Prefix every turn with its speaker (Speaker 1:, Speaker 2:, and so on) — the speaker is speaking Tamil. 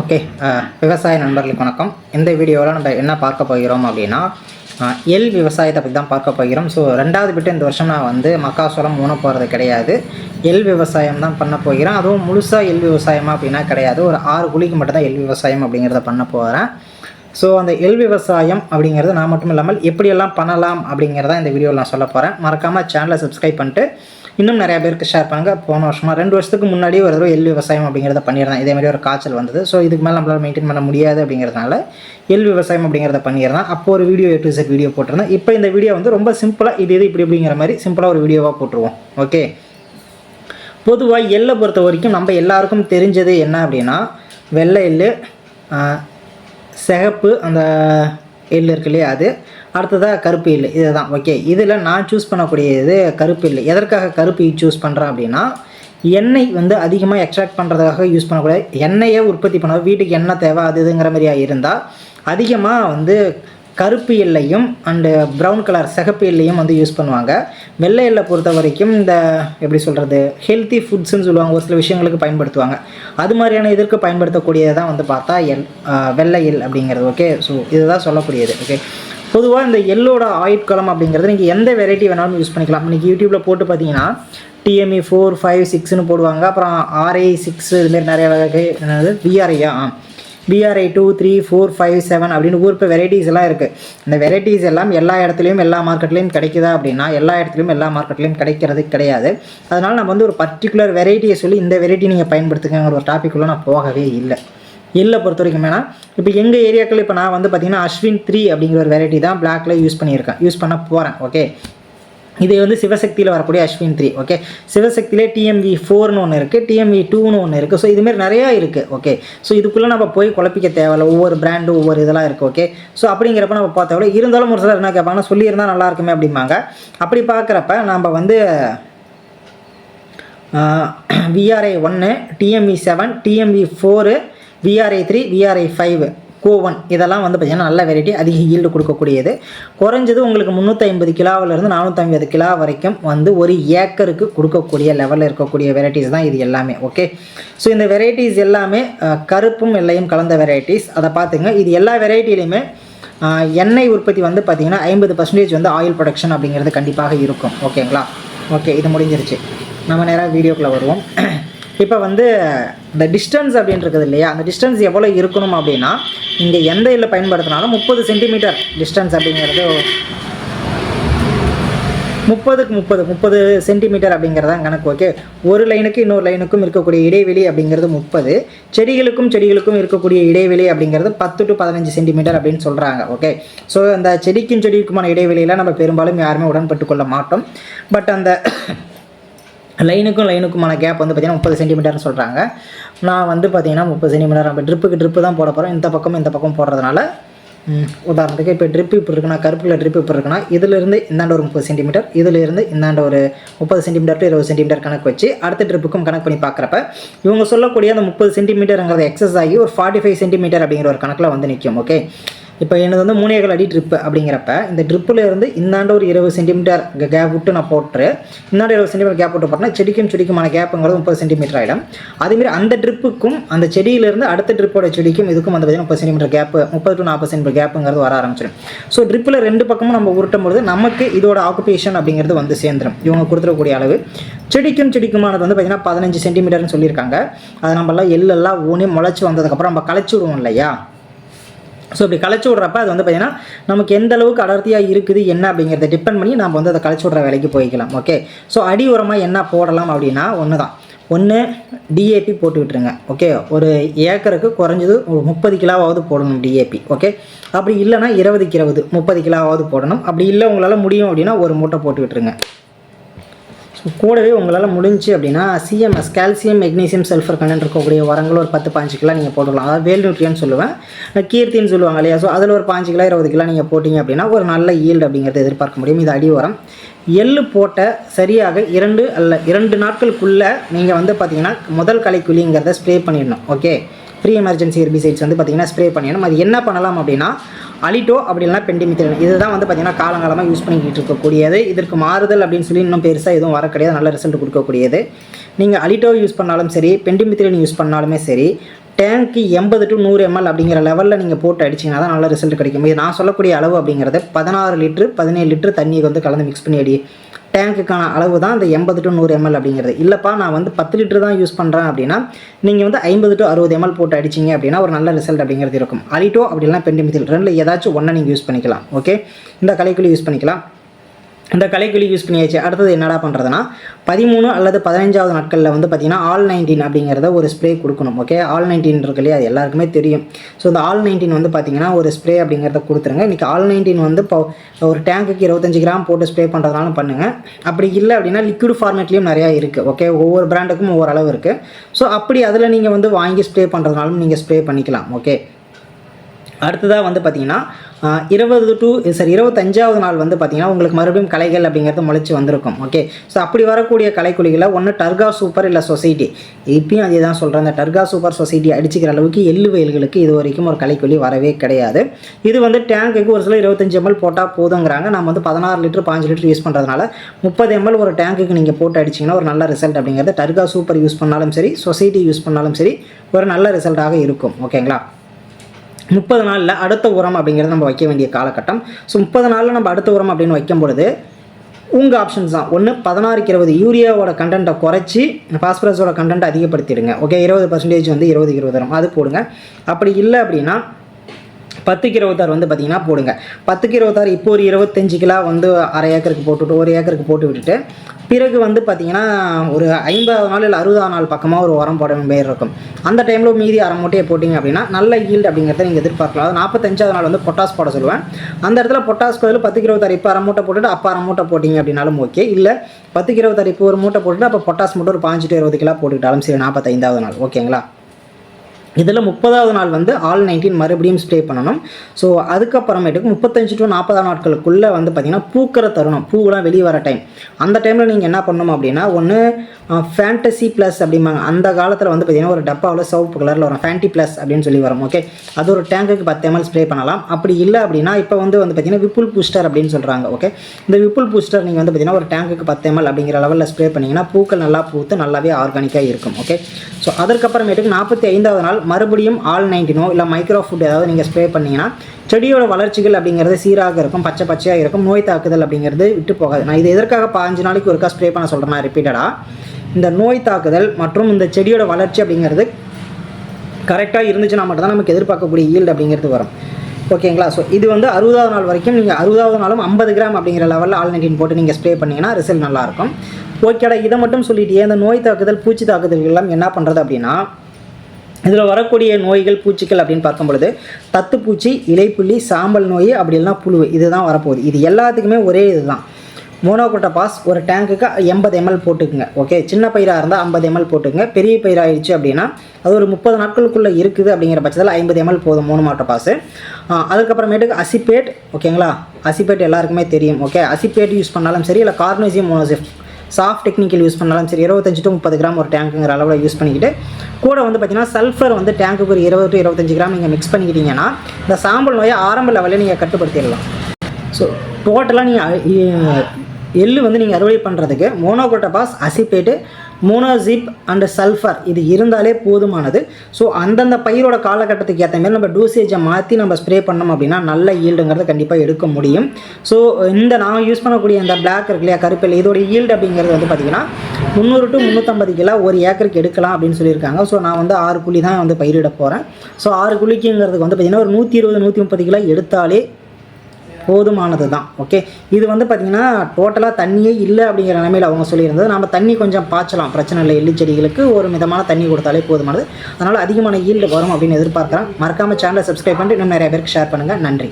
Speaker 1: ஓகே uh, விவசாய நண்பர்களுக்கு வணக்கம். இந்த வீடியோவில் நம்ம என்ன பார்க்க போகிறோம் அப்படின்னா எல் விவசாயத்தை பற்றி தான் பார்க்க போகிறோம். ஸோ ரெண்டாவது பிட்டு இந்த வருஷம் நான் வந்து மக்காசோளம் ஊன போகிறது கிடையாது. எள் விவசாயம் தான் பண்ண போகிறேன். அதுவும் முழுசாக எல் விவசாயமா அப்படின்னா கிடையாது. ஒரு ஆறு குழிக்கு மட்டும்தான் எல் எள் விவசாயம் அப்படிங்கிறத பண்ண போகிறேன் ஸோ அந்த எள் விவசாயம் அப்படிங்கிறது நான் மட்டும் இல்லாமல் எப்படியெல்லாம் பண்ணலாம் அப்படிங்கிறத இந்த வீடியோவில் நான் சொல்ல போகிறேன் மறக்காமல் சேனலை சப்ஸ்கிரைப் பண்ணிட்டு இன்னும் நிறைய பேருக்கு ஷேர் பண்ணுங்கள் போன வருஷமாக ரெண்டு வருஷத்துக்கு முன்னாடி ஒரு தடவை எள் விவசாயம் அப்படிங்கிறத பண்ணியிருந்தேன் இதேமாதிரி ஒரு காய்ச்சல் வந்தது. ஸோ இதுக்கு மேலே நம்மளால் மெயின்டைன் பண்ண முடியாது அப்படிங்கிறதுனால எள் விவசாயம் அப்படிங்கிறத பண்ணியிருந்தேன் அப்போ ஒரு வீடியோ எட்டு செட் வீடியோ போட்டிருந்தேன். இப்போ இந்த வீடியோ வந்து ரொம்ப சிம்பிளாக இது இது இப்படி அப்படிங்கிற மாதிரி சிம்பிளாக ஒரு வீடியோவாக போட்டுருவோம். ஓகே பொதுவாக எள்ளை பொறுத்த வரைக்கும் நம்ம எல்லாருக்கும் தெரிஞ்சது என்ன அப்படின்னா வெள்ளை எள்ளு சிகப்பு அந்த எள் இருக்கு இல்லையா அது? அடுத்ததாக கருப்பு எள் இதுதான். ஓகே இதில் நான் சூஸ் பண்ணக்கூடியது கருப்பு இல்லை. எதற்காக கருப்பு சூஸ் பண்ணுறேன் அப்படின்னா எண்ணெய் வந்து அதிகமாக எக்ஸ்ட்ராக்ட் பண்ணுறதுக்காக யூஸ் பண்ணக்கூடாது எண்ணெயை உற்பத்தி பண்ண வீட்டுக்கு எண்ணெய் தேவை அது இதுங்கிற மாதிரியா இருந்தால் அதிகமாக வந்து கருப்பு எல்லையும் அண்டு ப்ரௌன் கலர் சிகப்பு எல்லையும் வந்து யூஸ் பண்ணுவாங்க. வெள்ளை எல்லை பொறுத்த வரைக்கும் இந்த எப்படி சொல்கிறது ஹெல்த்தி ஃபுட்ஸுன்னு சொல்லுவாங்க. ஒரு சில விஷயங்களுக்கு பயன்படுத்துவாங்க. அது மாதிரியான இதற்கு பயன்படுத்தக்கூடியதான் வந்து பார்த்தா எல் வெள்ளை எல் அப்படிங்கிறது. ஓகே ஸோ இதுதான் சொல்லக்கூடியது. ஓகே பொதுவாக இந்த எல்லோட ஆயுட்காலம் அப்படிங்கிறது நீங்கள் எந்த வெரைட்டி வேணாலும் யூஸ் பண்ணிக்கலாம். இன்றைக்கி யூடியூப்பில் போட்டு பார்த்தீங்கன்னா டிஎம்இ ஃபோர் ஃபைவ் சிக்ஸ்னு போடுவாங்க. அப்புறம் ஆர்ஐ சிக்ஸ் இதுமாரி நிறைய வகை என்னது? விஆர்ஐயா ஆ? PRI two three four five seven அப்படின்னு ஊர் இப்போ வெரைட்டிஸ் எல்லாம் இருக்குது இந்த வெரைட்டிஸ் எல்லாம் எல்லா இடத்துலையும் எல்லா மார்க்கெட்லேயும் கிடைக்குதா அப்படின்னா எல்லா இடத்துலையும் எல்லா மார்க்கெட்லேயும் கிடைக்கிறது கிடையாது. அதனால் நம்ம வந்து ஒரு பர்டிகுலர் வெரைட்டியை சொல்லி இந்த வெரைட்டி நீங்கள் பயன்படுத்துங்கிற ஒரு டாப்பிக்குள்ளே நான் போகவே இல்லை. இல்லை பொறுத்த வரைக்கும் வேணால் இப்போ எங்கள் ஏரியாக்கள் இப்போ நான் வந்து பார்த்திங்கன்னா அஸ்வின் த்ரீ அப்படிங்கிற ஒரு வெரைட்டி தான் பிளாக்ல யூஸ் பண்ணியிருக்கேன். யூஸ் பண்ண போகிறேன் ஓகே இது வந்து சிவசக்தியில் வரக்கூடிய அஸ்வின் த்ரீ ஓகே சிவசக்தியிலே டிஎம்வி ஃபோர்னு ஒன்று இருக்குது டிஎம்வி டூன்னு ஒன்று இருக்குது ஸோ இதுமாரி நிறையா இருக்குது ஓகே ஸோ இதுக்குள்ளே நம்ம போய் குழப்பிக்க தேவையில்ல. ஒவ்வொரு பிராண்டும் ஒவ்வொரு இதெல்லாம் இருக்குது ஓகே ஸோ அப்படிங்கிறப்ப நம்ம பார்த்தா இருந்தாலும் ஒரு சிலர் என்ன கேட்பாங்கன்னா சொல்லியிருந்தால் நல்லா இருக்குமே அப்படிம்பாங்க. அப்படி பார்க்குறப்ப நம்ம வந்து விஆர்ஐ ஒன்று TME seven TME four VRI three VRI five கோவன் இதெல்லாம் வந்து பார்த்திங்கன்னா நல்ல வெரைட்டி அதிக ஈல்டு கொடுக்கக்கூடியது. குறைஞ்சது உங்களுக்கு முந்நூற்றி ஐம்பது கிலோவிலேருந்து நானூற்றம்பது கிலோ வரைக்கும் வந்து ஒரு ஏக்கருக்கு கொடுக்கக்கூடிய லெவலில் இருக்கக்கூடிய வெரைட்டிஸ் தான் இது எல்லாமே ஓகே ஸோ இந்த வெரைட்டிஸ் எல்லாமே கருப்பும் வெள்ளையும் கலந்த வெரைட்டிஸ் அதை பார்த்துங்க. இது எல்லா வெரைட்டிலையுமே எண்ணெய் உற்பத்தி வந்து பார்த்திங்கன்னா ஐம்பது பர்சன்டேஜ் வந்து ஆயில் ப்ரொடக்ஷன் அப்படிங்கிறது கண்டிப்பாக இருக்கும் ஓகேங்களா ஓகே இது முடிஞ்சிருச்சு. நம்ம நேராக வீடியோக்குள்ளே வருவோம். இப்போ வந்து இந்த டிஸ்டன்ஸ் அப்படின்னு இருக்குது இல்லையா? அந்த டிஸ்டன்ஸ் எவ்வளோ இருக்கணும் அப்படின்னா இங்கே எந்த இதில் பயன்படுத்தினாலும் முப்பது சென்டிமீட்டர் டிஸ்டன்ஸ் அப்படிங்கிறது முப்பதுக்கு முப்பது முப்பது சென்டிமீட்டர் அப்படிங்கிறது தான் கணக்கு ஓகே ஒரு லைனுக்கு இன்னொரு லைனுக்கும் இருக்கக்கூடிய இடைவெளி அப்படிங்கிறது முப்பது. செடிகளுக்கும் செடிகளுக்கும் இருக்கக்கூடிய இடைவெளி அப்படிங்கிறது பத்து டு பதினஞ்சு சென்டிமீட்டர் அப்படின்னு சொல்கிறாங்க ஓகே ஸோ அந்த செடிக்கும் செடிக்குமான இடைவெளியில் நம்ம பெரும்பாலும் யாருமே உடன்பட்டு கொள்ள மாட்டோம். பட் அந்த லைனுக்கும் லைனுக்குமான கேப் வந்து பார்த்திங்கன்னா முப்பது சென்டிமீட்டர்னு சொல்கிறாங்க நான் வந்து பார்த்திங்கன்னா முப்பது சென்டிமீட்டர் நம்ம ட்ரிப்புக்கு ட்ரிப்பு தான் போட போகிறோம் இந்த பக்கம் இந்த பக்கம் போடுறதுனால உதாரணத்துக்கு இப்போ ட்ரிப் இப்படி இருக்குன்னா கருப்பில் ட்ரிப் இப்படி இருக்குன்னா இதிலிருந்து இந்தாண்ட ஒரு முப்பது சென்டிமீட்டர் இதிலிருந்து இந்தாண்ட ஒரு முப்பது சென்டிமீட்டர் டு இருபது சென்டிமீட்டர் கணக்கு வச்சு அடுத்த ட்ரிப்புக்கும் கணக்கு பண்ணி பார்க்குறப்ப இவங்க சொல்லக்கூடிய அந்த முப்பது சென்டிமீட்டருங்கிறது எக்ஸஸ் ஆகி ஒரு ஃபார்ட்டி ஃபைவ் சென்டிமீட்டர் அப்படிங்கிற ஒரு கணக்கில் வந்து நிற்கும் ஓகே இப்போ எனது வந்து மூணேகால் அடி ட்ரிப்பு அப்படிங்கிறப்ப இந்த ட்ரிப்பில் இருந்து இந்தாண்ட ஒரு இருபது சென்டிமீட்டர் கேப் விட்டு நான் போட்டு இந்தாண்ட இருபது சென்டிமீட்டர் கேப் விட்டு போட்டேன்னா செடிக்கும் செடிக்குமான கேப்புங்கிறது முப்பது சென்டிமீட்டர் ஆகிடும் அதேமாரி அந்த ட்ரிப்புக்கும் அந்த செடியிலேருந்து அடுத்த ட்ரிப்போட செடிக்கும் இதுக்கும் வந்து பார்த்தீங்கன்னா முப்பது சென்டிமீட்டர் கேப்பு முப்பது டு நாற்பது சென்டிமீட்டர் கேப்புங்கிறது வர ஆரம்பிச்சிடும். ஸோ ட்ரிப்பில் ரெண்டு பக்கமும் நம்ம உருட்டும் பொழுது நமக்கு இதோட ஆக்குபேஷன் அப்படிங்கிறது வந்து சேர்ந்துடும் இவங்க கொடுத்துடக்கூடிய அளவு. செடிக்கும் செடிக்குமானது வந்து பார்த்தீங்கன்னா பதினஞ்சு சென்டிமீட்டர்னு சொல்லியிருக்காங்க. அதை நம்மளாம் எள்ளெல்லாம் ஊனி முளைச்சி வந்ததுக்கப்புறம் நம்ம களைச்சி விடுவோம் இல்லையா? ஸோ இப்படி களைச்சி விட்றப்ப அது வந்து பார்த்திங்கன்னா நமக்கு எந்த அளவுக்கு அடர்த்தியாக இருக்குது என்ன அப்படிங்கிறத டிபெண்ட் பண்ணி நம்ம வந்து அதை களைச்சி விட்ற வேலைக்கு போய்க்கலாம். ஓகே ஸோ அடி உரமாக என்ன போடலாம் அப்படின்னா ஒன்று தான் ஒன்று டிஏபி போட்டு விட்டுருங்க. ஓகே ஒரு ஏக்கருக்கு குறைஞ்சது ஒரு முப்பது கிலோவாவது போடணும் டிஏபி ஓகே அப்படி இல்லைன்னா இருபதுக்கு இருபது முப்பது கிலோவாவது போடணும். அப்படி இல்லை உங்களால் முடியும் அப்படின்னா ஒரு மூட்டை போட்டு விட்டுருங்க. ஸோ கூடவே உங்களால் முடிஞ்சு அப்படின்னா CMS calcium magnesium sulphur content இருக்கக்கூடிய உரங்கள் ஒரு பத்து பாஞ்சு கிலோ நீங்கள் போட்டுக்கலாம். அதாவது வேல் நியூட்ரியன் சொல்லுவேன். கீர்த்தின்னு சொல்லுவாங்க இல்லையா? ஸோ அதில் ஒரு பாஞ்சு கிலோ இருபது கிலோ நீங்கள் போட்டிங்க அப்படின்னா ஒரு நல்ல ஈல்டு அப்படிங்கிறத எதிர்பார்க்க முடியும். இது அடி உரம் எள்ளு போட்ட சரியாக இரண்டு அல்ல இரண்டு நாட்களுக்குள்ளே நீங்கள் வந்து பார்த்தீங்கன்னா முதல் களைக்குழிங்கிறத ஸ்ப்ரே பண்ணிடணும். ஓகே ப்ரீ எமர்ஜென்சி ஹெர்பிசைட்ஸ் வந்து பார்த்தீங்கன்னா ஸ்ப்ரே பண்ணிடணும். அது என்ன பண்ணலாம் அப்படின்னா அலிட்டோ அப்படி இல்லைனா பெண்டிமித்திரன் இதுதான் வந்து பார்த்தீங்கன்னா காலங்காலமாக யூஸ் பண்ணிக்கிட்டு இருக்கக்கூடியது. இதற்கு மாறுதல் அப்படின்னு சொல்லி இன்னும் பெருசாக எதுவும் வர கிடையாது. நல்ல ரிசல்ட் கொடுக்கக்கூடியது. நீங்கள் அலிட்டோ யூஸ் பண்ணாலும் சரி பெண்டிமித்திரன் யூஸ் பண்ணாலுமே சரி டேங்க்கு எண்பது டு நூறு எம்எல் அப்படிங்கிற லெவலில் நீங்கள் போட்டு அடிச்சிங்கன்னா தான் நல்ல ரிசல்ட் கிடைக்கும். இது நான் சொல்லக்கூடிய அளவு அப்படிங்கிறது பதினாறு லிட்ரு பதினேழு லிட்ரு தண்ணியை வந்து கலந்து மிக்ஸ் பண்ணி அடி டேங்க்குக்கான அளவு தான் அந்த எண்பது டு நூறு எம்எல் அப்படிங்கிறது. இல்லைப்பா நான் வந்து பத்து லிட்டர் தான் யூஸ் பண்ணுறேன் அப்படின்னா நீங்கள் வந்து ஐம்பது டு அறுபது எம்எல் போட்டு அடிச்சிங்க அப்படின்னா ஒரு நல்ல ரிசல்ட் அப்படிங்கிறது இருக்கும். அலிட்டோ அப்படிலாம் பெண்டிமிதில். ரெண்டில் ஏதாச்சும் ஒன்றை நீங்கள் யூஸ் பண்ணிக்கலாம். ஓகே இந்த கலைக்குள்ளே யூஸ் பண்ணிக்கலாம். இந்த கலைக்குழி யூஸ் பண்ணியாச்சு. அடுத்தது என்னடா பண்ணுறதுனா பதிமூணு அல்லது பதினஞ்சாவது நாட்களில் வந்து பார்த்திங்கன்னா ஆல் நைன்டீன் அப்படிங்கிறத ஒரு ஸ்ப்ரே கொடுக்கணும் ஓகே ஆல் நைன்டீன் இருக்கு இல்லையா? அது எல்லாருக்குமே தெரியும். ஸோ இந்த ஆல் நைன்டீன் வந்து பார்த்திங்கன்னா ஒரு ஸ்ப்ரே அப்படிங்கிறத கொடுத்துருங்க. இன்றைக்கி ஆல் நைன்டீன் வந்து இப்போ ஒரு டேங்குக்கு இருபத்தஞ்சு கிராம் போட்டு ஸ்ப்ரே பண்ணுறதுனாலும் பண்ணுங்கள் அப்படி இல்லை அப்படின்னா லிக்விட் ஃபார்மேட்லேயும் நிறையா இருக்குது ஓகே ஒவ்வொரு பிராண்டுக்கும் ஒவ்வொரு அளவு இருக்குது ஸோ அப்படி அதில் நீங்கள் வந்து வாங்கி ஸ்ப்ரே பண்ணுறதுனாலும் நீங்கள் ஸ்ப்ரே பண்ணிக்கலாம் ஓகே அடுத்ததாக வந்து பார்த்தீங்கன்னா இருபது டு சரி இருபத்தஞ்சாவது நாள் வந்து பார்த்தீங்கன்னா உங்களுக்கு மறுபடியும் கலைகள் அப்படிங்கிறது முளைச்சி வந்திருக்கும் ஓகே ஸோ அப்படி வரக்கூடிய கலைக்குழிகளை ஒன்று டர்கா சூப்பர் இல்லை சொசைட்டி. இப்பயும் அதே தான் சொல்கிறேன் இந்த டர்கா சூப்பர் சொசைட்டி அடிச்சுக்கிற அளவுக்கு எள்ளு வயல்களுக்கு இது வரைக்கும் ஒரு கலைக்குழி வரவே கிடையாது. இது வந்து டேங்குக்கு ஒரு சில இருபத்தஞ்சி எம்எல் போட்டால் போதுங்கிறாங்க. நம்ம வந்து பதினாறு லிட்டர் பாஞ்சு லிட்டர் யூஸ் பண்ணுறதுனால முப்பது எம்எல் ஒரு டேங்குக்கு நீங்கள் போட்டு அடிச்சிங்கன்னா ஒரு நல்ல ரிசல்ட் அப்படிங்கிறது டர்கா சூப்பர் யூஸ் பண்ணாலும் சரி சொசைட்டி யூஸ் பண்ணாலும் சரி ஒரு நல்ல ரிசல்ட்டாக இருக்கும் ஓகேங்களா முப்பது நாளில் அடுத்த உரம் அப்படிங்கிறது நம்ம வைக்க வேண்டிய காலகட்டம். ஸோ முப்பது நாளில் நம்ம அடுத்த உரம் அப்படின்னு வைக்கும் பொழுது உங்கள் ஆப்ஷன்ஸ் தான். ஒன்று பதினாறுக்கு இருபது யூரியாவோட கண்டென்ட்டை குறைச்சி பாஸ்பரஸோட கண்டென்ட்டை அதிகப்படுத்திடுங்க. ஓகே இருபது பர்சன்டேஜ் வந்து இருபது இருபது வரும். அது போடுங்க. அப்படி இல்லை அப்படின்னா பத்துக்கு இருபத்தாறு வந்து பார்த்தீங்கன்னா போடுங்க. பத்துக்கு இருபத்தாறு இப்போ ஒரு இருபத்தஞ்சு கிலோ வந்து அரை ஏக்கருக்கு போட்டுவிட்டு ஒரு ஏக்கருக்கு போட்டு விட்டுட்டு பிறகு வந்து பார்த்தீங்கன்னா ஒரு ஐம்பது நாள் இல்லை அறுபதாம் நாள் பக்கமாக ஒரு உரம் போட வேண்டிய இருக்கும். அந்த டைமில் மீதி அரை மூட்டையை போட்டிங்க அப்படின்னா நல்ல ஈல்டு அப்படிங்கிறத நீங்கள் எதிர்பார்க்கலாம். அது நாற்பத்தஞ்சாவது நாள் வந்து பொட்டாஸ் போட சொல்லுவேன். அந்த இடத்துல பொட்டாஸ் பதில் பத்து இருபத்தாறு இப்போ அரை மூட்டை போட்டுட்டு அப்போ அரை மூட்டை போட்டிங்க அப்படின்னாலும் ஓகே இல்லை பத்துக்கு இருபத்தாறு இப்போ ஒரு மூட்டை போட்டுட்டு அப்போ பொட்டாஸ் மட்டும் ஒரு பாஞ்சிட்டு இருபது கிலோ போட்டுக்கிட்டாலும் சரி நாற்பத்தைந்தாவது நாள். ஓகேங்களா? இதில் முப்பதாவது நாள் வந்து ஆல் நைன்டீன் மறுபடியும் ஸ்ப்ரே பண்ணணும். ஸோ அதுக்கப்புறமேட்டுக்கு முப்பத்தஞ்சு டு நாற்பதாம் நாட்களுக்குள்ளே வந்து பார்த்திங்கன்னா பூக்கிற தருணம் பூவெலாம் வெளியே வர டைம் அந்த டைமில் நீங்கள் என்ன பண்ணணும் அப்படின்னா ஒன்று ஃபேண்டசி ப்ளஸ் அப்படிம்பாங்க. அந்த காலத்தில் வந்து பார்த்திங்கன்னா ஒரு டப்பாவில் சிவப்பு கலரில் வரும். ஃபேண்டி ப்ளஸ் அப்படின்னு சொல்லி வரும் ஓகே அது ஒரு டேங்குக்கு பத்து எம்எல் ஸ்ப்ரே பண்ணலாம். அப்படி இல்லை அப்படின்னா இப்போ வந்து வந்து பார்த்திங்கன்னா விப்புல் பூஸ்டர் அப்படின்னு சொல்கிறாங்க ஓகே இந்த விப்புல் பூஸ்டர் நீங்கள் வந்து பார்த்திங்கன்னா ஒரு டேங்குக்கு பத்து எம்எல் அப்படிங்கிற லெவலில் ஸ்ப்ரே பண்ணிங்கன்னா பூக்கள் நல்லா பூத்து நல்லாவே ஆர்கானிக்காக இருக்கும் ஓகே ஸோ அதற்கப்புறமேட்டுக்கு நாற்பத்தி ஐந்தாவது நாள் மறுபடியும் ஆல் நைன்டினோ இல்லை மைக்ரோ ஃபுட் ஏதாவது நீங்கள் ஸ்ப்ரே பண்ணிங்கன்னா செடியோட வளர்ச்சிகள் அப்படிங்கிறது சீராக இருக்கும் பச்சை பச்சையாக இருக்கும் நோய் தாக்குதல் அப்படிங்கிறது விட்டு போகாது. நான் இது எதற்காக பாஞ்சு நாளைக்கு ஒருக்கா ஸ்ப்ரே பண்ண சொல்கிறேன் ரிப்பீட்டடாக இந்த நோய் தாக்குதல் மற்றும் இந்த செடியோட வளர்ச்சி அப்படிங்கிறது கரெக்டாக இருந்துச்சுன்னா மட்டும்தான் நமக்கு எதிர்பார்க்கக்கூடிய ஈல்டு அப்படிங்கிறது வரும். ஓகேங்களா? ஸோ இது வந்து அறுபதாவது நாள் வரைக்கும் நீங்கள் அறுபதாவது நாளும் ஐம்பது கிராம் அப்படிங்கிற லெவலில் ஆல் நைன்டீன் போட்டு நீங்கள் ஸ்ப்ரே பண்ணிங்கன்னா ரிசல்ட் நல்லாயிருக்கும். ஓகேடா இதை மட்டும் சொல்லிட்டு இந்த நோய் தாக்குதல் பூச்சி தாக்குதல்கள் எல்லாம் என்ன பண்ணுறது அப்படின்னா இதில் வரக்கூடிய நோய்கள் பூச்சிகள் அப்படின்னு பார்க்கும் பொழுது தத்துப்பூச்சி இலைப்புள்ளி சாம்பல் நோய் அப்படி இல்லைனா புழு இதுதான் வரப்போகுது. இது எல்லாத்துக்குமே ஒரே இதுதான். மோனோகோட்டபாஸ் ஒரு டேங்குக்கு எண்பது எம்எல் போட்டுக்குங்க ஓகே? சின்ன பயிராக இருந்தால் ஐம்பது எம்எல் போட்டுக்குங்க. பெரிய பயிராகிடுச்சு அப்படின்னா அது ஒரு முப்பது நாட்களுக்குள்ளே இருக்குது அப்படிங்கிற பட்சத்தில் ஐம்பது எம்எல் போதும் மோனோமாட்டோபாஸு. அதுக்கப்புறமேட்டுக்கு அசிபேட் ஓகேங்களா? அசிபேட் எல்லாருக்குமே தெரியும் ஓகே? அசிபேட் யூஸ் பண்ணாலும் சரி இல்லை கார்னோசியம் மோனோசிஃப் சாஃப்ட் டெக்னிக்கல் யூஸ் பண்ணாலும் சரி இருபத்தஞ்சி டு முப்பது கிராம் ஒரு டேங்குங்கிற அளவில் யூஸ் பண்ணிக்கிட்டு கூட வந்து பார்த்தீங்கன்னா சல்ஃபர் வந்து டேங்குக்கு ஒரு இருபது டு இருபத்தஞ்சு கிராம் நீங்கள் மிக்ஸ் பண்ணிக்கிட்டீங்கன்னா இந்த சாம்பல் நோயை ஆரம்ப லெவலில் நீங்கள் கட்டுப்படுத்திடலாம். ஸோ டோட்டலாக நீங்கள் எள்ளு வந்து நீங்கள் அறுவடை பண்ணுறதுக்கு மோனோகோட்டபாஸ் அசிப்பேட்டு மோனோசிப் அண்ட் சல்ஃபர் இது இருந்தாலே போதுமானது. ஸோ அந்தந்த பயிரோட காலகட்டத்துக்கு ஏற்ற மாதிரி நம்ம டூசேஜை மாற்றி நம்ம ஸ்ப்ரே பண்ணோம் அப்படின்னா நல்ல ஈல்டுங்கிறத கண்டிப்பாக எடுக்க முடியும். ஸோ இந்த நான் யூஸ் பண்ணக்கூடிய அந்த பிளாக் இருக்கு இல்லையா கருப்பில் இதோட ஈல்டு அப்படிங்கிறது வந்து பார்த்திங்கன்னா முந்நூறு டு முந்நூற்றம்பது கிலோ ஒரு ஏக்கருக்கு எடுக்கலாம் அப்படின்னு சொல்லியிருக்காங்க. ஸோ நான் வந்து ஆறு குழி தான் வந்து பயிரிட போகிறேன் ஸோ ஆறு குழிக்குங்கிறதுக்கு வந்து பார்த்திங்கன்னா ஒரு நூற்றி இருபது நூற்றி முப்பது கிலோ எடுத்தாலே போதுமானது தான் ஓகே இது வந்து பார்த்திங்கன்னா டோட்டலாக தண்ணியே இல்லை அப்படிங்கிற நிலைமையில் அவங்க சொல்லியிருந்தது. நம்ம தண்ணி கொஞ்சம் பாய்ச்சலாம். பிரச்சனை இல்லை எள்ளு செடிகளுக்கு ஒரு மிதமான தண்ணி கொடுத்தாலே போதுமானது. அதனால் அதிகமான ஈல்டு வரும் அப்படின்னு எதிர்பார்க்குறேன். மறக்காமல் சேனலை சப்ஸ்கிரைப் பண்ணிட்டு இன்னும் நிறைய பேருக்கு ஷேர் பண்ணுங்கள் நன்றி.